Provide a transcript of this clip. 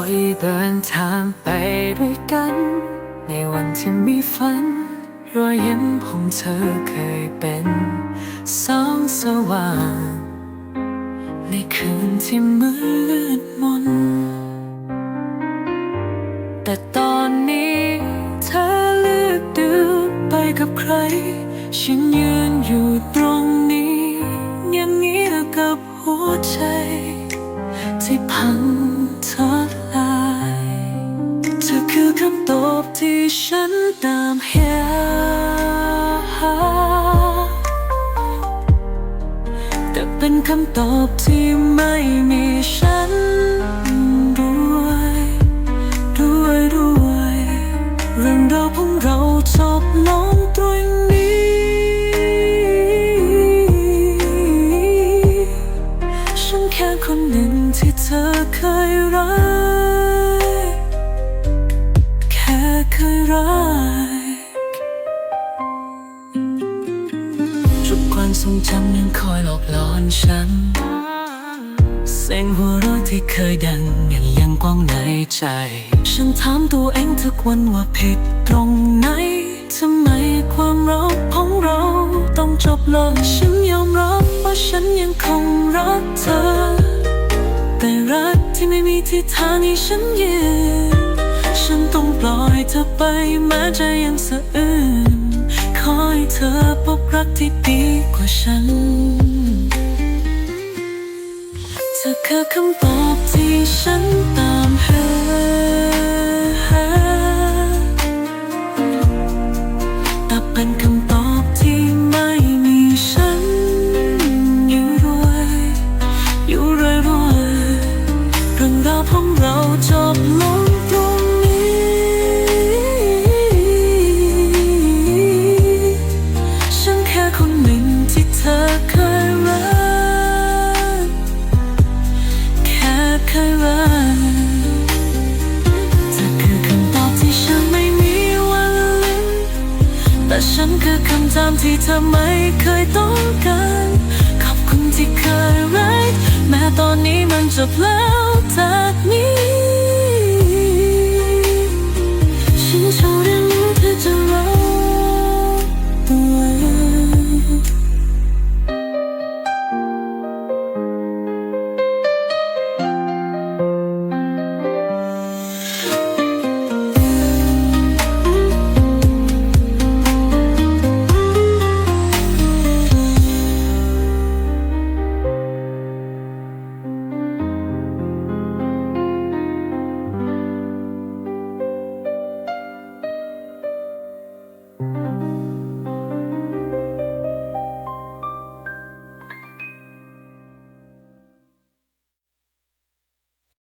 อยเดินทางไปด้วยกัน ในวันที่มีฝัน รอยยิ้มของเธอเคยเป็นสองสว่าง ในคืนที่มืดมน แต่ตอนนี้เธอเลือกเดินไปกับใคร ฉันยืนอยู่ต บที่ฉันตามหาแต่เป็นคำตอบที่ไม่มีฉันด้วยด้วยด้วยเรื่องราวของเราจบลงตรงนี้ ฉันแค่คนหนึ่งที่เธอเคยรัก เคยรักทุกความทรงจำยังคอยหลอกหลอนฉัน เสียงหัวเราะที่เคยดังยังยังกว้างในใจ ฉันถามตัวเองทุกวันว่าผิดตรงไหนทำไมความรักของเราต้องจบลงฉันยอมรับว่าฉันยังคงรักเธอ แต่รักที่ไม่มีทิศทางให้ฉันยืน ฉันต้องปล่อยเธอไปแม้ใจยังสะอื้นขอให้เธอพบรักที่ดีกว่าฉัน เธอคือคำตอบที่ฉันตามามที่เธอไม่เคยต้องการ ขอบคุณที่เคยรักแม้ตอนนี้มันจบแล้ว